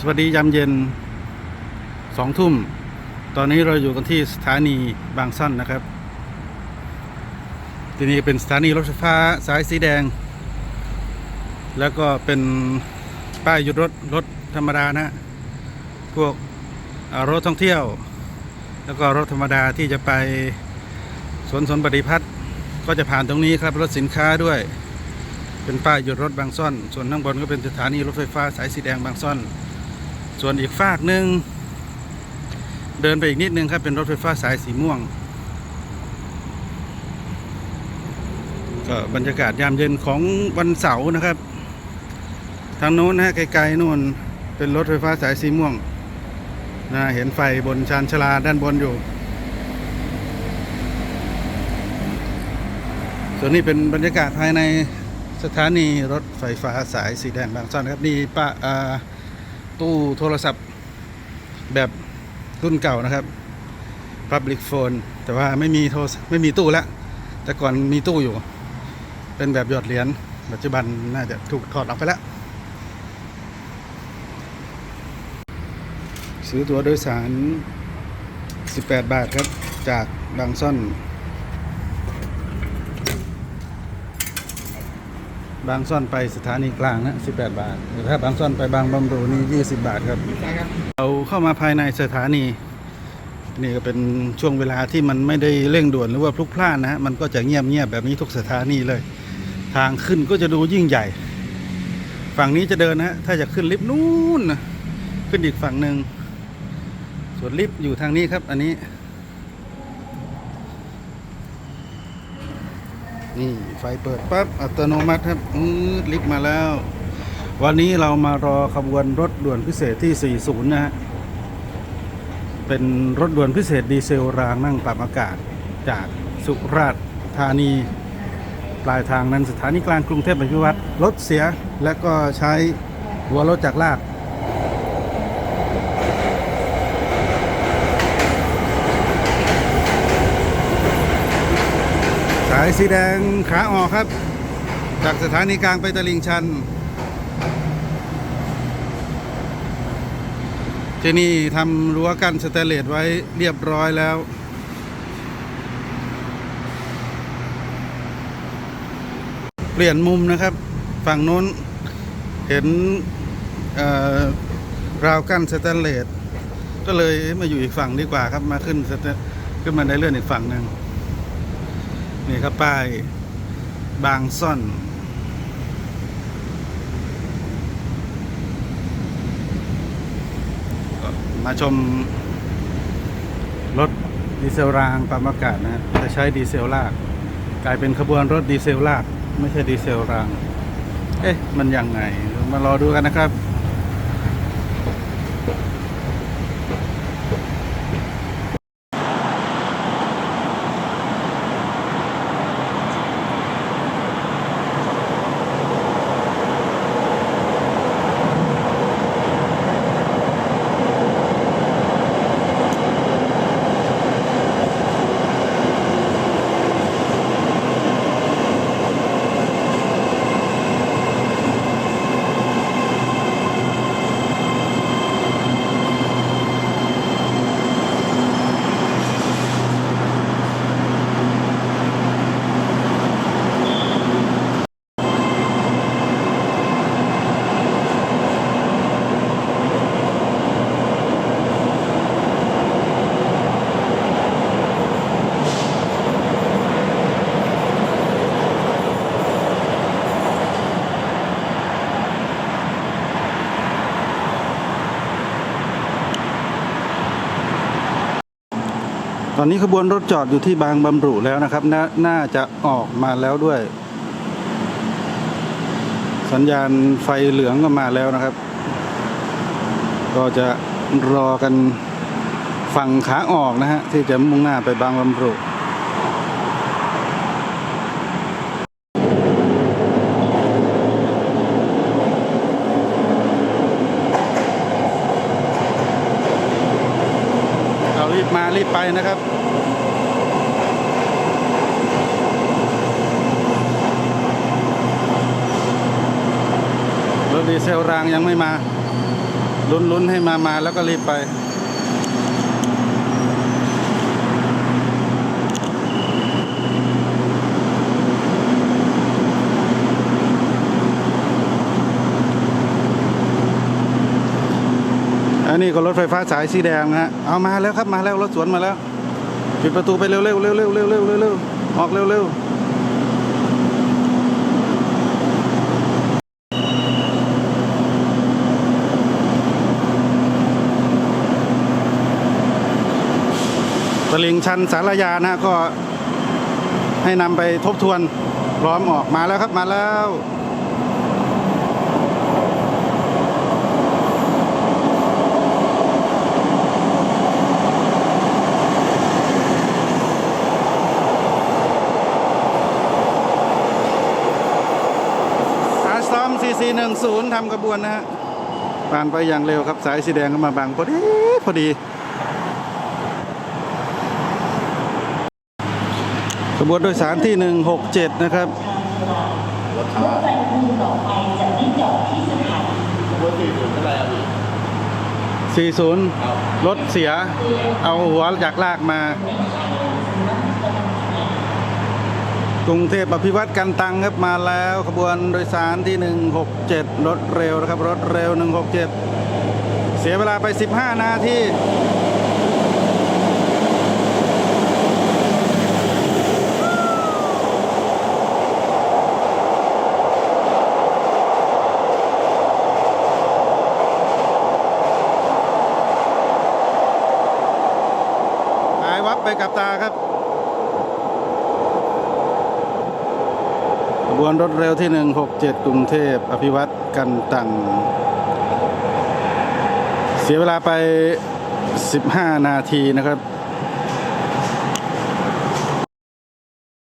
สวัสดียามเย็นสองทุ่ม ตอนนี้เราอยู่กันที่สถานีบางสั้นนะครับ ที่นี่เป็นสถานีรถไฟฟ้าสายสีแดง แล้วก็เป็นป้ายหยุดรถรถธรรมดานะ พวกรถท่องเที่ยว แล้วก็รถธรรมดาที่จะไปสวนสนปฏิพัฒน์ก็จะผ่านตรงนี้ครับรถสินค้าด้วย เป็นป้ายหยุดรถบางซ่อน ส่วนข้างบนก็เป็นสถานีรถไฟฟ้าสายสีแดงบางซ่อน ส่วนอีกฝากหนึ่งเดินไปอีกนิดนึงครับ เป็นรถไฟฟ้าสายสีม่วง ก็บรรยากาศยามเย็นของวันเสาร์นะครับ ทางโน้นนะฮะไกลๆนู่นเป็นรถไฟฟ้าสายสีม่วงนะเห็นไฟบนชานชาลาด้านบนอยู่ ส่วนนี้เป็นบรรยากาศภายในสถานีรถไฟฟ้าสายสีแดงบางซ่อนครับนี่ป้าอ่า ตู้โทรศัพท์แบบรุ่นเก่านะครับ Public Phone แต่ว่าไม่มีโทรไม่มีตู้แล้ว แต่ก่อนมีตู้อยู่ เป็นแบบหยอดเหรียญปัจจุบันน่าจะถูกถอดออกไปแล้ว ซื้อตั๋วโดยสาร 18 บาทครับ จากบางซ่อน บางซ่อนไปสถานีกลางนะ 18 บาทแต่ถ้าบางซ่อนไปบางบำรุนี่ 20 บาทครับ เราเข้ามาภายในสถานี นี่ก็เป็นช่วงเวลาที่มันไม่ได้เร่งด่วนหรือว่าพลุกพล่านนะฮะ มันก็จะเงียบเงียบแบบนี้ทุกสถานีเลย ทางขึ้นก็จะดูยิ่งใหญ่ ฝั่งนี้จะเดินนะฮะ ถ้าจะขึ้นลิฟต์นู่น ขึ้นอีกฝั่งหนึ่ง ส่วนลิฟต์อยู่ทางนี้ครับ อันนี้ นี่ไฟเปิดปั๊บอัตโนมัติครับอืดลิฟต์มาแล้ว วันนี้เรามารอขบวนรถด่วนพิเศษที่ 40 นะฮะ เป็นรถด่วนพิเศษดีเซลรางนั่งปรับอากาศจากสุราษฎร์ธานีปลายทางนั้นสถานีกลางกรุงเทพอภิวัตรรถเสียและก็ใช้หัวรถจากลาก สายสีแดงขาออกครับ จากสถานีกลางไปตลิ่งชัน ที่นี่ทำรั้วกั้นสแตเลสไว้เรียบร้อยแล้ว เปลี่ยนมุมนะครับ ฝั่งโน้นเห็นราวกั้นสแตเลสก็เลยมาอยู่อีกฝั่งดีกว่าครับมาขึ้นสแตนขึ้นมาในเลื่อนอีกฝั่งหนึ่ง นี่ครับป้ายบางซ่อนมาชมรถดีเซลรางปรับอากาศนะฮะจะใช้ดีเซลลาก กลายเป็นขบวนรถดีเซลลาก ไม่ใช่ดีเซลราง เอ๊ะ มันยังไง มารอดูกันนะครับ ตอนนี้ขบวนรถจอดอยู่ที่บางบำรุแล้วนะครับนน่าจะออกมาแล้วด้วย สัญญาณไฟเหลืองก็มาแล้วนะครับ ก็จะรอกันฝั่งขาออกนะฮะที่จะมุ่งหน้าไปบางบำรุ เรารีบไปนะครับรถดีเซลรางยังไม่มา ลุ้นๆให้มามาแล้วก็รีบไป นี่ก็รถไฟฟ้าสายสีแดงนะฮะเอามาแล้วครับมาแล้วรถสวนมาแล้วปิดประตูไปเร็วเร็วเร็วเร็วเร็วเร็วเร็วออกเร็วเร็วตลิงชันสารยานะก็ให้นำไปทบทวนพร้อมออกมาแล้วครับมาแล้ว อม4410ทำกระบวนนะฮะผ่านไปอย่างเร็วครับ สายสีแดงก็มาบังพอดี พอดี กระบวนโดยสารที่167นะครับ40รถเสีย เอาหัวจากลากมา กรุงเทพอภิวัตกันตังครับมาแล้วขบวนโดยสารที่ 167 รถเร็วนะครับ รถเร็ว 167 เสียเวลาไป 15 นาทีหายวับไปกับตาครับ บวนรถเร็วที่ 167 กรุงเทพ อภิวัตกันตังเสียเวลาไป 15 นาทีนะครับ